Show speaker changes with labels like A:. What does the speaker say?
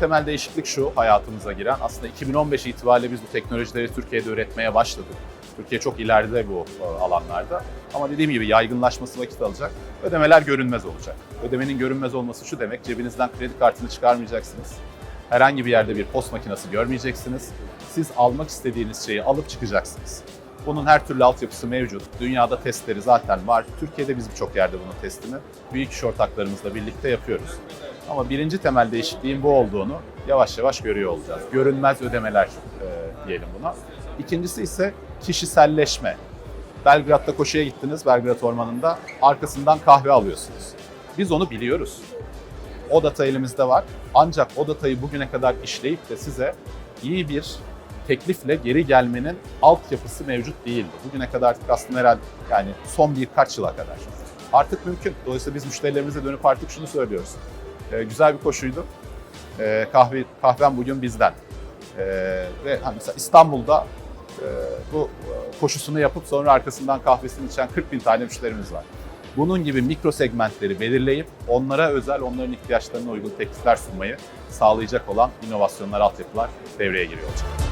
A: temel değişiklik şu hayatımıza giren. Aslında 2015 itibariyle biz bu teknolojileri Türkiye'de üretmeye başladık. Türkiye çok ileride bu e, alanlarda. Ama dediğim gibi yaygınlaşması vakit alacak. Ödemeler görünmez olacak. Ödemenin görünmez olması şu demek, cebinizden kredi kartını çıkarmayacaksınız. Herhangi bir yerde bir post makinesi görmeyeceksiniz. Siz almak istediğiniz şeyi alıp çıkacaksınız. Bunun her türlü altyapısı mevcut. Dünyada testleri zaten var. Türkiye'de biz birçok yerde bunun testini büyük iş ortaklarımızla birlikte yapıyoruz. Ama birinci temel değişikliğin bu olduğunu yavaş yavaş görüyor olacağız. Görünmez ödemeler e, diyelim buna. İkincisi ise kişiselleşme. Belgrad'da koşuya gittiniz, Belgrad Ormanı'nda. Arkasından kahve alıyorsunuz. Biz onu biliyoruz. O data elimizde var. Ancak o datayı bugüne kadar işleyip de size iyi bir teklifle geri gelmenin altyapısı mevcut değildi. Bugüne kadar artık aslında herhalde yani son birkaç yıla kadar. Artık mümkün. Dolayısıyla biz müşterilerimize dönüp artık şunu söylüyoruz. Ee, güzel bir koşuydu. Ee, kahve kahven bugün bizden. Ee, ve hani mesela İstanbul'da e, bu e, koşusunu yapıp sonra arkasından kahvesini içen 40 bin tane müşterimiz var. Bunun gibi mikro segmentleri belirleyip onlara özel, onların ihtiyaçlarına uygun teklifler sunmayı sağlayacak olan inovasyonlar, altyapılar devreye giriyor olacak.